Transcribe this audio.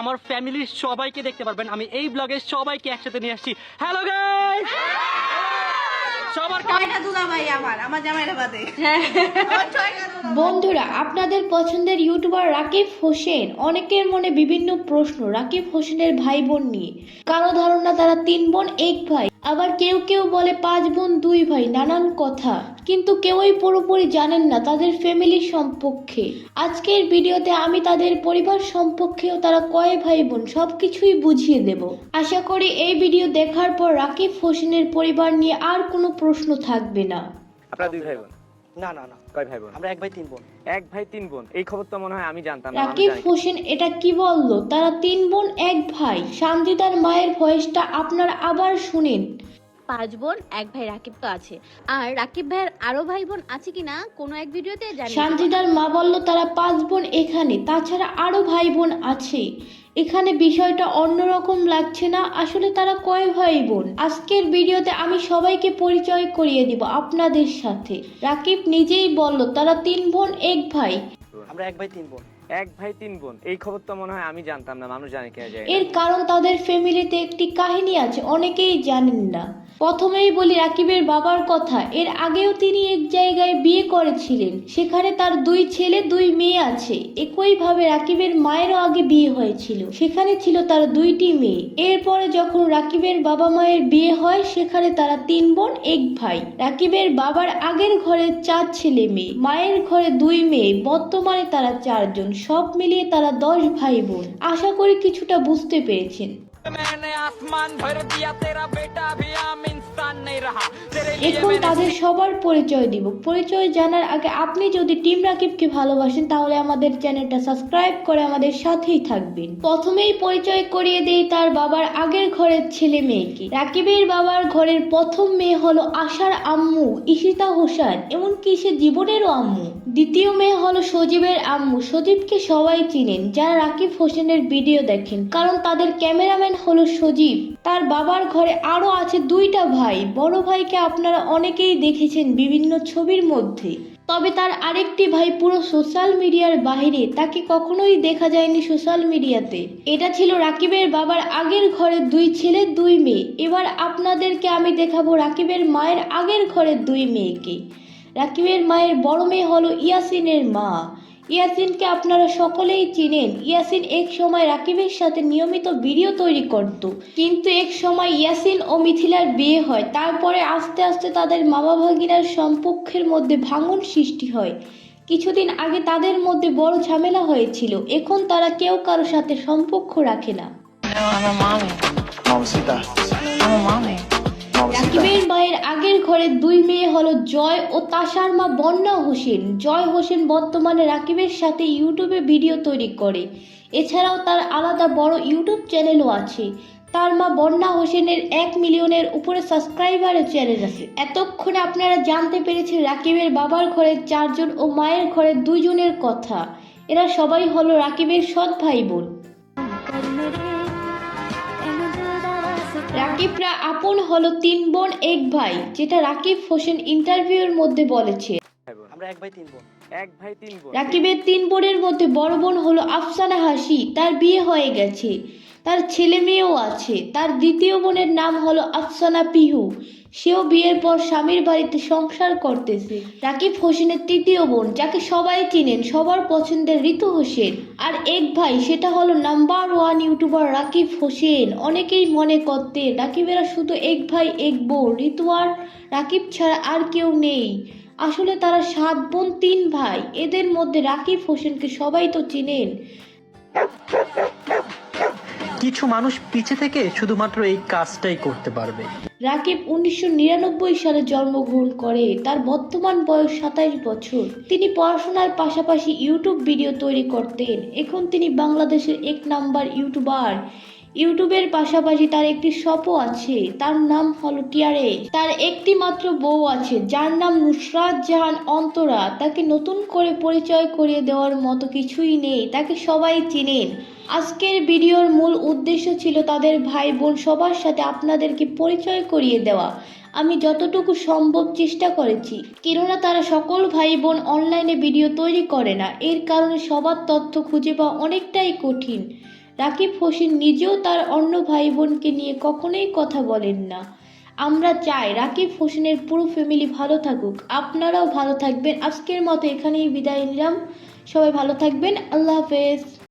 আমার ফ্যামিলির সবাইকে দেখতে পারবেন। আমি এই ব্লগে সবাইকে একসাথে নিয়ে আসছি। হ্যালো গাইস সবার কাছে ছয়টা দুলাভাই আমার আমার জামাইরা বাদে আমার ছয়টা দুলাভাই। বন্ধুরা আপনাদের পছন্দের ইউটিউবার রাকিব হোসেন অনেকের মনে বিভিন্ন প্রশ্ন রাকিব হোসেনের ভাই বোন নিয়ে। কারও ধারণা তারা তিন বোন এক ভাই। আবার কেউ কেউ বলে, পাঁচ বোন, দুই ভাই নানান কথা। কিন্তু কেউই পুরোপুরি জানেন না তাদের ফ্যামিলি সম্পর্কে। আজকের ভিডিওতে আমি তাদের পরিবার সম্পর্কেও তারা কয় ভাই বোন সবকিছুই বুঝিয়ে দেব। আশা করি এই ভিডিও দেখার পর রাকিব হোসেনের পরিবার নিয়ে আর কোনো প্রশ্ন থাকবে না। আপনারা দুই ভাই বোন। না না না। কয় ভাই বোন? আমরা এক ভাই তিন বোন। এক ভাই তিন বোন। এই খবর তো মনে হয় আমি জানতাম না রাকিব হোসেন এটা কি বলল? তারা তিন বোন এক ভাই। শান্তিদার মায়ের ভয়েসটা আপনারা আবার শুনেন। পাঁচ বোন এক ভাই রাকিব তো আছে। আর রাকিব ভাইয়ের আরও ভাই বোন আছে কিনা কোনো এক ভিডিওতে জানি না। শান্তিদার মা বলল তারা পাঁচ বোন এখানে তাছাড়া আরও ভাই বোন আছে। এখানে বিষয়টা অন্যরকম লাগছে না আসলে তারা কয় ভাই বোন? আজকের ভিডিওতে আমি সবাইকে পরিচয় করিয়ে দিব আপনাদের সাথে। রাকিব নিজেই বলল তারা তিন বোন এক ভাই। আমরা এক ভাই তিন বোন। এক ভাই তিন বোন। এই খবর তো মনে হয় আমি জানতাম না মানুষ জানে কিনা যায় এর কারণ তাদের ফ্যামিলিতে একটি কাহিনী আছে অনেকেই জানেন না। প্রথমেই বলি রাকিবের বাবার কথা। এর আগেও তিনি এক জায়গায় বিয়ে করেছিলেন। সেখানে তার দুই ছেলে, দুই মেয়ে আছে। একইভাবে রাকিবের মায়েরও আগে বিয়ে হয়েছিল। সেখানে ছিল তার দুইটি মেয়ে। এরপরে যখন রাকিবের বাবা মায়ের বিয়ে হয়, সেখানে তারা তিন বোন, এক ভাই। রাকিবের বাবার আগের ঘরে চার ছেলে মেয়ে। মায়ের ঘরে দুই মেয়ে। বর্তমানে তারা চারজন। সব মিলিয়ে তারা দশ ভাই বোন। আশা করি কিছুটা বুঝতে পেরেছেন। এখন তাদের সবার পরিচয় দিব। পরিচয় জানার আগে আপনি যদি টিম রাকিবকে ভালোবাসেন তাহলে আমাদের চ্যানেলটা সাবস্ক্রাইব করে আমাদের সাথেই থাকবেন। প্রথমেই পরিচয় করিয়ে দেই তার বাবার আগের ঘরের ছেলে মেয়েকে। রাকিবের বাবার ঘরের প্রথম মেয়ে হলো আশার আম্মু ইশিতা হোসেন এমনকি সে জীবনেরও আম্মু। দ্বিতীয় মেয়ে হলো সজীবের আম্মু। সজীবকে সবাই চিনেন, যারা রাকিব হোসেনের ভিডিও দেখেন, কারণ তাদের ক্যামেরাম্যান হলো সজীব। তার বাবার ঘরে আরও আছে দুইটা ভাই। বড় ভাইকে আপনারা অনেকেই দেখেছেন বিভিন্ন ছবির মধ্যে। তবে তার আরেকটি ভাই পুরো সোশ্যাল মিডিয়ার বাইরে তাকে কখনোই দেখা যায়নি সোশ্যাল মিডিয়াতে। এটা ছিল রাকিবের বাবার আগের ঘরের দুই ছেলে, দুই মেয়ে। এবার আপনাদেরকে আমি দেখাবো রাকিবের মায়ের আগের ঘরের দুই মেয়েকে। রাকিবের মায়ের বড় মেয়ে হলো ইয়াসিনের মা। ইয়াসিনকে আপনারা সকলেই চিনেন। ইয়াসিন এক সময় রাকিবের সাথে নিয়মিত ভিডিও তৈরি করত। কিন্তু এক সময় ইয়াসিন ও মিথিলার বিয়ে হয়। তারপরে আস্তে আস্তে তাদের মামা ভাগিনার সম্পর্কের মধ্যে ভাঙন সৃষ্টি হয়। কিছুদিন আগে তাদের মধ্যে বড় ঝামেলা হয়েছিল। এখন তারা কেউ কারও সাথে সম্পর্ক রাখে না। Mamacita. Mamacita. রাকিবের মায়ের আগের ঘরে দুই মেয়ে হলো জয় ও তাসার মা বন্যা হোসেন। জয় হোসেন বর্তমানে রাকিবের সাথে ইউটিউবে ভিডিও তৈরি করে। এছাড়াও তার আলাদা বড় ইউটিউব চ্যানেলও আছে। তার মা বন্যা হোসেনের এক মিলিয়নের উপরে সাবস্ক্রাইবারের চ্যানেল আছে। এতক্ষণে আপনারা জানতে পেরেছেন রাকিবের বাবার ঘরের চারজন ও মায়ের ঘরের দুইজনের কথা। এরা সবাই হলো রাকিবের সৎ ভাই বোন। রাকিবরা আপন হলো তিন বোন এক ভাই যেটা রাকিব হোসেন ইন্টারভিউর মধ্যে বলেছে। আমরা এক ভাই তিন বোন। এক ভাই তিন বোন। রাকিবের তিন বোনের মধ্যে বড় বোন হলো আফসানা হাসি। তার বিয়ে হয়ে গেছে। তার ছেলে মেয়েও আছে। তার দ্বিতীয় বোনের নাম হলো আফসানা পিহু। সেও বিয়ের পর স্বামীর বাড়িতে সংসার করতেছে। রাকিব হোসেনের তৃতীয় বোন যাকে সবাই চিনেন সবার পছন্দের ঋতু হোসেন। আর এক ভাই সেটা হলো number one youtuber Rakib Hossain. অনেকেই মনে করতেন রাকিবেরা শুধু এক ভাই এক বোন। ঋতু আর রাকিব ছাড়া আর কেউ নেই। আসলে তারা সাত বোন তিন ভাই। এদের মধ্যে রাকিব হোসেনকে সবাই তো চিনেন। কিছু মানুষ পিছে থেকে শুধুমাত্র এই কাজটাই করতে পারবে। রাকিব উনিশশো নিরানব্বই সালে জন্মগ্রহণ করে। তার বর্তমান বয়স সাতাইশ বছর। তিনি পড়াশোনার পাশাপাশি ইউটিউব ভিডিও তৈরি করতেন। এখন তিনি বাংলাদেশের এক নাম্বার ইউটিউবার। ইউটিউবের পাশাপাশি তার একটি শপও আছে। তার নাম হলো টিয়ারে তার একটি মাত্র বউ আছে, যার নাম নুসরাত জাহান অন্তরা। তাকে নতুন করে পরিচয় করিয়ে দেওয়ার মতো কিছুই নেই। তাকে সবাই চিনেন আজকের ভিডিওর মূল উদ্দেশ্য ছিল তাদের ভাই বোন সবার সাথে আপনাদেরকে পরিচয় করিয়ে দেওয়া। আমি যতটুকু সম্ভব চেষ্টা করেছি। কেননা তারা সকল ভাই বোন অনলাইনে ভিডিও তৈরি করে না। এর কারণে সবার তথ্য খুঁজে পাওয়া অনেকটাই কঠিন। রাকিব হোসেন নিজেও তার অন্য ভাই বোনকে নিয়ে কখনোই কথা বলেন না। আমরা চাই রাকিব হোসেনের পুরো ফ্যামিলি ভালো থাকুক। আপনারাও ভালো থাকবেন। আজকের মতো এখানেই বিদায় নিলাম। সবাই ভালো থাকবেন। আল্লাহ হাফেজ।